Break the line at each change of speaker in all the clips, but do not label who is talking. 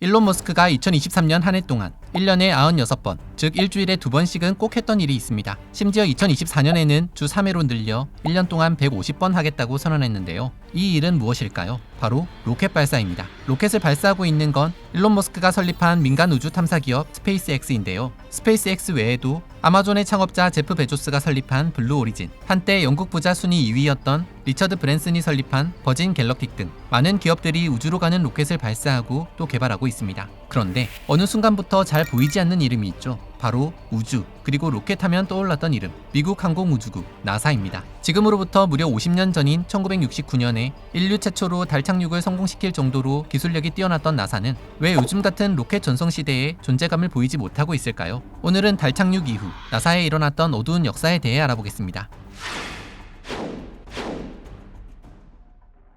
일론 머스크가 2023년 한 해 동안 1년에 96번, 즉 일주일에 두 번씩은 꼭 했던 일이 있습니다. 심지어 2024년에는 주 3회로 늘려 1년 동안 150번 하겠다고 선언했는데요. 이 일은 무엇일까요? 바로 로켓 발사입니다. 로켓을 발사하고 있는 건 일론 머스크가 설립한 민간 우주 탐사 기업 스페이스X인데요. 스페이스X 외에도 아마존의 창업자 제프 베조스가 설립한 블루 오리진, 한때 영국 부자 순위 2위였던 리처드 브랜슨이 설립한 버진 갤럭틱 등 많은 기업들이 우주로 가는 로켓을 발사하고 또 개발하고 있습니다. 그런데 어느 순간부터 잘 보이지 않는 이름이 있죠. 바로 우주, 그리고 로켓 하면 떠올랐던 이름, 미국 항공우주국, 나사입니다. 지금으로부터 무려 50년 전인 1969년에 인류 최초로 달 착륙을 성공시킬 정도로 기술력이 뛰어났던 나사는 왜 요즘 같은 로켓 전성 시대에 존재감을 보이지 못하고 있을까요? 오늘은 달 착륙 이후 나사에 일어났던 어두운 역사에 대해 알아보겠습니다.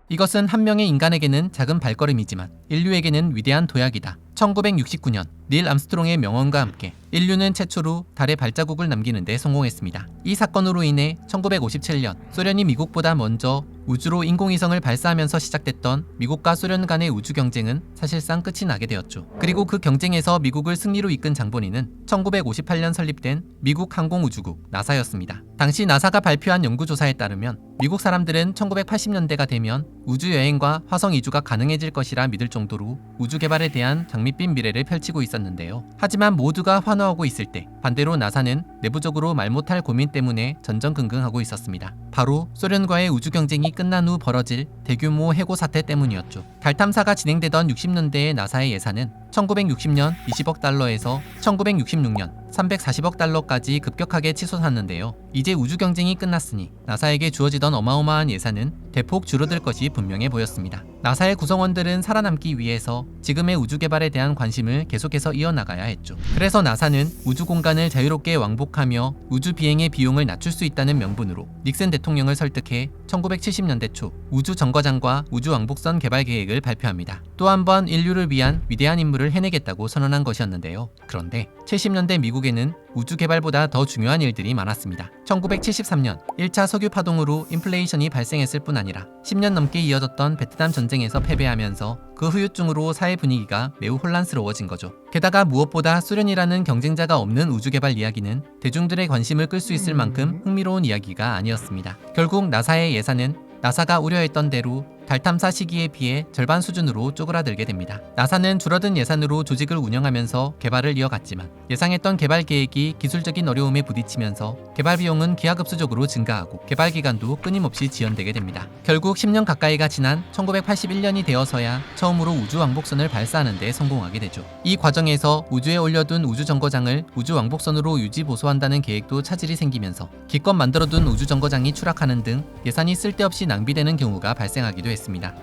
이것은 한 명의 인간에게는 작은 발걸음이지만 인류에게는 위대한 도약이다. 1969년 닐 암스트롱의 명언과 함께 인류는 최초로 달에 발자국을 남기는 데 성공했습니다. 이 사건으로 인해 1957년 소련이 미국보다 먼저 우주로 인공위성을 발사하면서 시작됐던 미국과 소련 간의 우주 경쟁은 사실상 끝이 나게 되었죠. 그리고 그 경쟁에서 미국을 승리로 이끈 장본인은 1958년 설립된 미국 항공우주국 나사였습니다. 당시 나사가 발표한 연구조사에 따르면 미국 사람들은 1980년대가 되면 우주 여행과 화성 이주가 가능해질 것이라 믿을 정도로 우주 개발에 대한 장밋빛 미래를 펼치고 있 었는데요. 하지만 모두가 환호하고 있을 때 반대로 나사는 내부적으로 말 못할 고민 때문에 전전긍긍하고 있었습니다. 바로 소련과의 우주 경쟁이 끝난 후 벌어질 대규모 해고 사태 때문이었죠. 달 탐사가 진행되던 60년대의 나사의 예산은 1960년 20억 달러에서 1966년 340억 달러까지 급격하게 치솟았는데요. 이제 우주 경쟁이 끝났으니 나사에게 주어지던 어마어마한 예산은 대폭 줄어들 것이 분명해 보였습니다. 나사의 구성원들은 살아남기 위해서 지금의 우주 개발에 대한 관심을 계속해서 이어나가야 했죠. 그래서 나사는 우주 공간을 자유롭게 왕복하며 우주 비행의 비용을 낮출 수 있다는 명분으로 닉슨 대통령을 설득해 1970년대 초 우주 정거장과 우주 왕복선 개발 계획을 발표합니다. 또 한 번 인류를 위한 위대한 임무를 해내겠다고 선언한 것이었는데요. 그런데 70년대 미국에는 우주 개발보다 더 중요한 일들이 많았습니다. 1973년 1차 석유 파동으로 인플레이션이 발생했을 뿐 아니라 10년 넘게 이어졌던 베트남 전쟁에서 패배하면서 그 후유증으로 사회 분위기가 매우 혼란스러워진 거죠. 게다가 무엇보다 소련이라는 경쟁자가 없는 우주 개발 이야기는 대중들의 관심을 끌 수 있을 만큼 흥미로운 이야기가 아니었습니다. 결국 나사의 예산은 나사가 우려했던 대로 달 탐사 시기에 비해 절반 수준으로 쪼그라들게 됩니다. 나사는 줄어든 예산으로 조직을 운영하면서 개발을 이어갔지만 예상했던 개발 계획이 기술적인 어려움에 부딪히면서 개발 비용은 기하급수적으로 증가하고 개발 기간도 끊임없이 지연되게 됩니다. 결국 10년 가까이가 지난 1981년이 되어서야 처음으로 우주 왕복선을 발사하는 데 성공하게 되죠. 이 과정에서 우주에 올려둔 우주 정거장을 우주 왕복선으로 유지 보수한다는 계획도 차질이 생기면서 기껏 만들어둔 우주 정거장이 추락하는 등 예산이 쓸데없이 낭비되는 경우가 발생하기도 했습니다.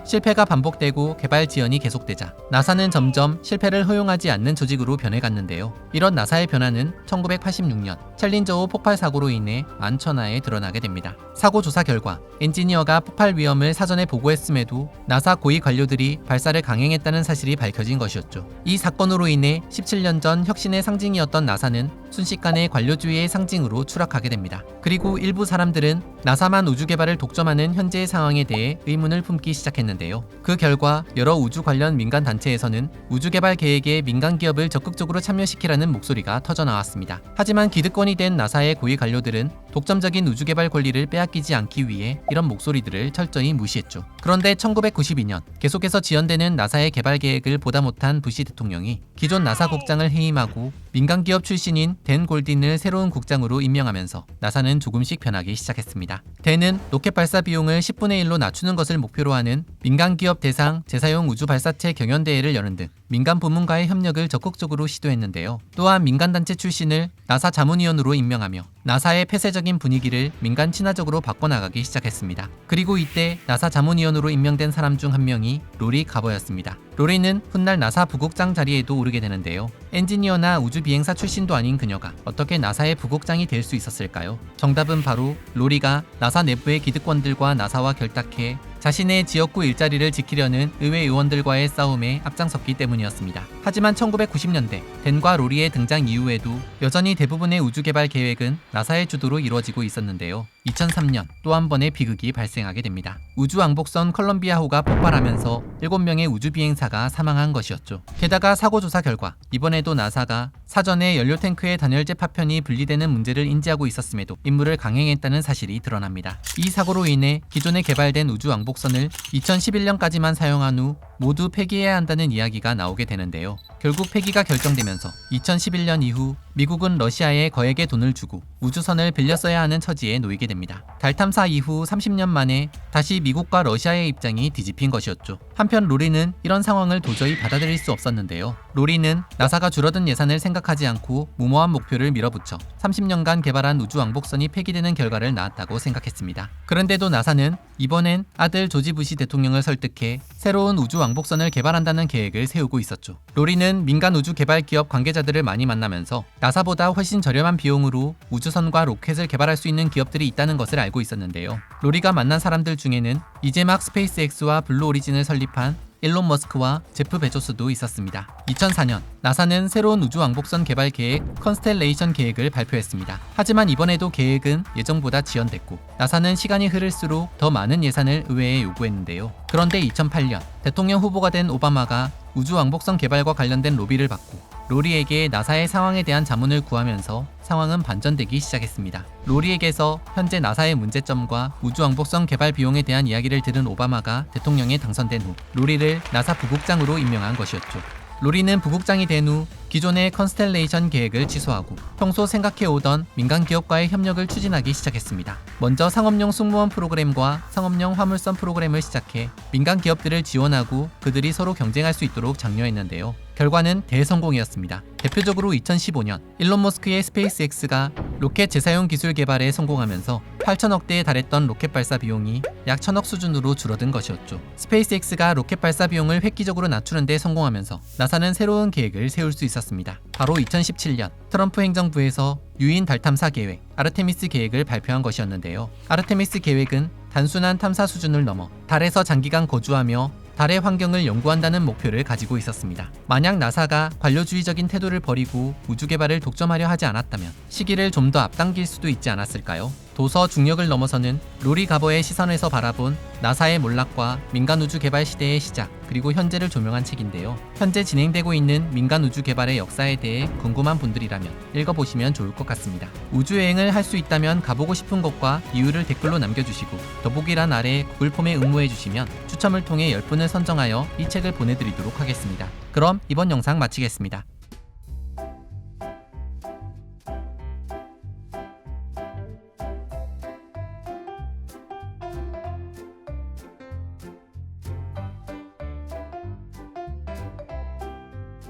실패가 반복되고 개발 지연이 계속되자 나사는 점점 실패를 허용하지 않는 조직으로 변해갔는데요. 이런 나사의 변화는 1986년 챌린저 5 폭발 사고로 인해 만천하에 드러나게 됩니다. 사고 조사 결과 엔지니어가 폭발 위험을 사전에 보고했음에도 나사 고위 관료들이 발사를 강행했다는 사실이 밝혀진 것이었죠. 이 사건으로 인해 17년 전 혁신의 상징이었던 나사는 순식간에 관료주의의 상징으로 추락하게 됩니다. 그리고 일부 사람들은 나사만 우주 개발을 독점하는 현재의 상황에 대해 의문을 품기 시작했는데요. 그 결과 여러 우주 관련 민간 단체에서는 우주 개발 계획에 민간 기업을 적극적으로 참여시키라는 목소리가 터져 나왔습니다. 하지만 기득권이 된 나사의 고위 관료들은 독점적인 우주 개발 권리를 빼앗기지 않기 위해 이런 목소리들을 철저히 무시했죠. 그런데 1992년 계속해서 지연되는 나사의 개발 계획을 보다 못한 부시 대통령이 기존 나사 국장을 해임하고 민간 기업 출신인 댄 골딘을 새로운 국장으로 임명하면서 나사는 조금씩 변하기 시작했습니다. 댄은 로켓 발사 비용을 10분의 1로 낮추는 것을 목표로 하는 민간 기업 대상 재사용 우주 발사체 경연 대회를 여는 등 민간 부문과의 협력을 적극적으로 시도했는데요. 또한 민간 단체 출신을 나사 자문위원으로 임명하며 나사의 폐쇄적인 분위기를 민간 친화적으로 바꿔나가기 시작했습니다. 그리고 이때 나사 자문위원으로 임명된 사람 중 한 명이 로리 가버였습니다. 로리는 훗날 나사 부국장 자리에도 오르게 되는데요. 엔지니어나 우주 비행사 출신도 아닌 그녀가 어떻게 나사의 부국장이 될 수 있었을까요? 정답은 바로 로리가 나사 내부의 기득권들과 나사와 결탁해 자신의 지역구 일자리를 지키려는 의회 의원들과의 싸움에 앞장섰기 때문이었습니다. 하지만 1990년대 댄과 로리의 등장 이후에도 여전히 대부분의 우주 개발 계획은 나사의 주도로 이루어지고 있었는데요. 2003년 또 한 번의 비극이 발생하게 됩니다. 우주왕복선 컬럼비아호가 폭발하면서 7명의 우주 비행사가 사망한 것이었죠. 게다가 사고 조사 결과 이번에도 나사가 사전에 연료 탱크의 단열재 파편이 분리되는 문제를 인지하고 있었음에도 임무를 강행했다는 사실이 드러납니다. 이 사고로 인해 기존에 개발된 우주왕복선을 2011년까지만 사용한 후 모두 폐기해야 한다는 이야기가 나오게 되는데요. 결국 폐기가 결정되면서 2011년 이후 미국은 러시아에 거액의 돈을 주고 우주선을 빌려 써야 하는 처지에 놓이게 됩니다. 달 탐사 이후 30년 만에 다시 미국과 러시아의 입장이 뒤집힌 것이었죠. 한편 로리는 이런 상황을 도저히 받아들일 수 없었는데요. 로리는 나사가 줄어든 예산을 생각하지 않고 무모한 목표를 밀어붙여 30년간 개발한 우주 왕복선이 폐기되는 결과를 낳았다고 생각했습니다. 그런데도 나사는 이번엔 아들 조지 부시 대통령을 설득해 새로운 우주 왕복선을 개발한다는 계획을 세우고 있었죠. 로리는 민간 우주 개발 기업 관계자들을 많이 만나면서 나사보다 훨씬 저렴한 비용으로 우주선과 로켓을 개발할 수 있는 기업들이 있다는 것을 알고 있었는데요. 로리가 만난 사람들 중에는 이제 막 스페이스X와 블루 오리진을 설립한 일론 머스크와 제프 베조스도 있었습니다. 2004년 나사는 새로운 우주 왕복선 개발 계획 컨스텔레이션 계획을 발표했습니다. 하지만 이번에도 계획은 예정보다 지연됐고 나사는 시간이 흐를수록 더 많은 예산을 의회에 요구했는데요. 그런데 2008년 대통령 후보가 된 오바마가 우주 왕복선 개발과 관련된 로비를 받고 로리에게 나사의 상황에 대한 자문을 구하면서 상황은 반전되기 시작했습니다. 로리에게서 현재 나사의 문제점과 우주 왕복선 개발 비용에 대한 이야기를 들은 오바마가 대통령에 당선된 후 로리를 나사 부국장으로 임명한 것이었죠. 로리는 부국장이 된 후 기존의 컨스텔레이션 계획을 취소하고 평소 생각해오던 민간 기업과의 협력을 추진하기 시작했습니다. 먼저 상업용 승무원 프로그램과 상업용 화물선 프로그램을 시작해 민간 기업들을 지원하고 그들이 서로 경쟁할 수 있도록 장려했는데요. 결과는 대성공이었습니다. 대표적으로 2015년 일론 머스크의 스페이스X가 로켓 재사용 기술 개발에 성공하면서 8천억 대에 달했던 로켓 발사 비용이 약 천억 수준으로 줄어든 것이었죠. 스페이스X가 로켓 발사 비용을 획기적으로 낮추는 데 성공하면서 나사는 새로운 계획을 세울 수 있었습니다. 바로 2017년 트럼프 행정부에서 유인 달 탐사 계획 아르테미스 계획을 발표한 것이었는데요. 아르테미스 계획은 단순한 탐사 수준을 넘어 달에서 장기간 거주하며 달의 환경을 연구한다는 목표를 가지고 있었습니다. 만약 나사가 관료주의적인 태도를 버리고 우주 개발을 독점하려 하지 않았다면 시기를 좀 더 앞당길 수도 있지 않았을까요? 도서 중력을 넘어서는 로리 가버의 시선에서 바라본 나사의 몰락과 민간 우주 개발 시대의 시작, 그리고 현재를 조명한 책인데요. 현재 진행되고 있는 민간 우주 개발의 역사에 대해 궁금한 분들이라면 읽어보시면 좋을 것 같습니다. 우주여행을 할 수 있다면 가보고 싶은 곳과 이유를 댓글로 남겨주시고 더보기란 아래 구글 폼에 응모해주시면 추첨을 통해 10분을 선정하여 이 책을 보내드리도록 하겠습니다. 그럼 이번 영상 마치겠습니다.